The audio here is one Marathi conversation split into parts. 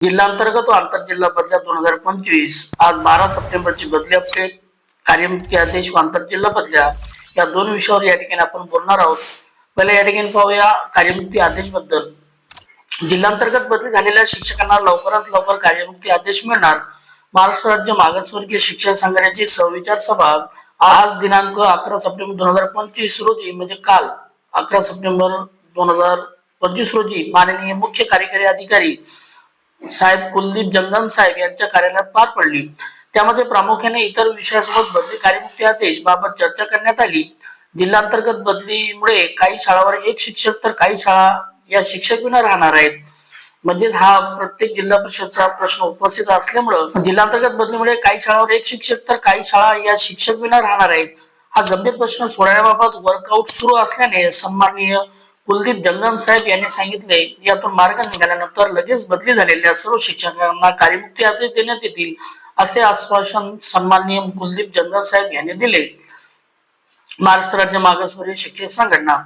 जिल्हांतर्गत व आंतरजिल्हा बदल्या दोन हजार पंचवीस आज बारा सप्टेंबरची बदली अपडेट कार्यमुक्ती आदेश व आंतरजिल्हा बदल्या. या दोन विषयावर या ठिकाणी आपण बोलणार आहोत. पहिला या ठिकाणी पाहूया कार्यमुक्ती आदेशबद्दल जिल्हांतर्गत बदली झालेल्या शिक्षकांना लवकरात लवकर कार्यमुक्ती आदेश मिळणार. महाराष्ट्र राज्य मागासवर्गीय शिक्षण संघटनेची सविचार सभा आज दिनांक अकरा सप्टेंबर दोन हजार पंचवीस रोजी म्हणजे काल अकरा सप्टेंबर दोन हजार पंचवीस रोजी माननीय मुख्य कार्यकारी अधिकारी साहेब कुलदीप जंगम साहेब यांच्या कार्यालयात पार पडली. त्यामध्ये प्रामुख्याने इतर विषयासोबत बदली कार्यमुक्ती आदेश बाबत चर्चा करण्यात आली. जिल्हांतर्गत बदलीमुळे काही शाळावर एक शिक्षक तर काही शाळा या शिक्षक विना राहणार आहेत. म्हणजेच हा प्रत्येक जिल्हा परिषदचा प्रश्न उपस्थित असल्यामुळं जिल्हांतर्गत बदलीमुळे काही शाळावर एक शिक्षक तर काही शाळा या शिक्षक विना राहणार आहेत. हा गंभीर प्रश्न सोडवण्याबाबत वर्कआउट सुरू असल्याने सन्माननीय कुलदीप जंगम साहेब यांनी सांगितले यातून मार्ग निघाल्यानंतर लगेच बदली झालेल्या सर्व शिक्षकांना कार्यमुक्ती आदेश देण्यात येतील असे आश्वासन सन्माननीय कुलदीप जंगम साहेब यांनी दिले. महाराष्ट्र राज्य मागासवर्गीय शिक्षक संघटना.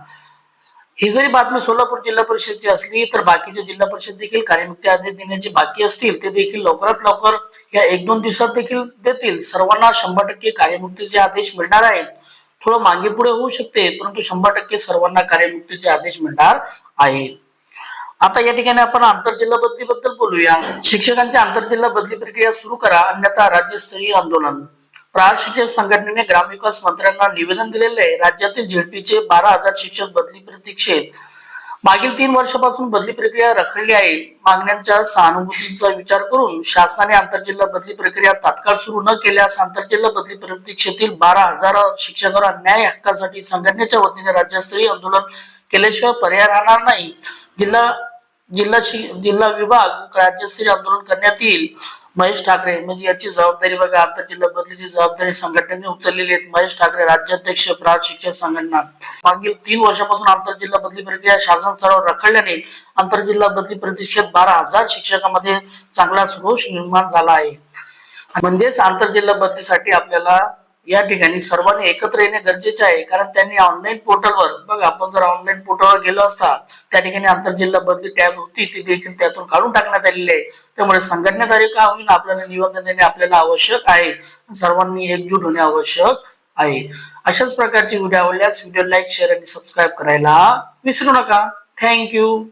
ही जरी बातमी सोलापूर जिल्हा परिषदची असली तर बाकीचे जिल्हा परिषद देखील कार्यमुक्ती आदेश देण्याचे बाकी असतील ते देखील लवकरात लवकर या एक दोन दिवसात देखील देतील. सर्वांना शंभर टक्के कार्यमुक्तीचे आदेश मिळणार आहेत. थोडं मागे पुढे होऊ शकते परंतु शंभर टक्के सर्वांना कार्यमुक्तीचे आदेश मिळणार आहेत. आता या ठिकाणी आपण आंतरजिल्हा बदलीबद्दल बोलूया. शिक्षकांच्या आंतरजिल्हा बदली प्रक्रिया सुरू करा अन्यथा राज्यस्तरीय आंदोलन. प्रहार शिक्षक संघटनेने ग्रामविकास मंत्र्यांना निवेदन दिलेले आहे. राज्यातील झेडपीचे बारा हजार शिक्षक बदली प्रतीक्षेत मागील तीन वर्षापासून बदली प्रक्रिया रखडली आहे. मागण्यांच्या सहानुभूतीचा विचार करून शासनाने आंतरजिल्हा बदली प्रक्रिया तात्काळ सुरू न केल्यास आंतरजिल्हा बदली प्रतीक्षेतील बारा हजार शिक्षकांना न्याय हक्कासाठी संघटनेच्या वतीने राज्यस्तरीय आंदोलन केल्याशिवाय पर्याय राहणार नाही. जिल्हा जिल्हा जिल्हा विभाग राज्यस्तरीय आंदोलन करण्यात येईल. महेश ठाकरे म्हणजे याची जबाबदारी बघा आंतरजिल्हा बदलीची जबाबदारी संघटनेने उचललेली आहे महेश ठाकरे राज्याध्यक्ष प्राण संघटना. मागील तीन वर्षापासून आंतरजिल्हा बदली प्रक्रिया शासन स्तरावर रखडल्याने आंतरजिल्हा बदली प्रतिष्ठेत बारा हजार शिक्षकांमध्ये चांगला रोष निर्माण झाला आहे. म्हणजेच आंतरजिल्हा बदलीसाठी आपल्याला या ठिकाणी सर्वांनी एकत्र येणे गरजेचे आहे. कारण त्यांनी ऑनलाईन पोर्टलवर बघा आपण जर ऑनलाईन पोर्टलवर गेलो असता त्या ठिकाणी आंतरजिल्हा बदली टॅब होती ती देखील त्यातून काढून टाकण्यात आलेली आहे. त्यामुळे संघटनेद्वारे का होईना आपल्याला निवेदन देणे आपल्याला आवश्यक आहे. सर्वांनी एकजूट होणे आवश्यक आहे. अशाच प्रकारची व्हिडिओ आवडल्यास व्हिडिओ लाईक शेअर आणि सबस्क्राईब करायला विसरू नका. थँक्यू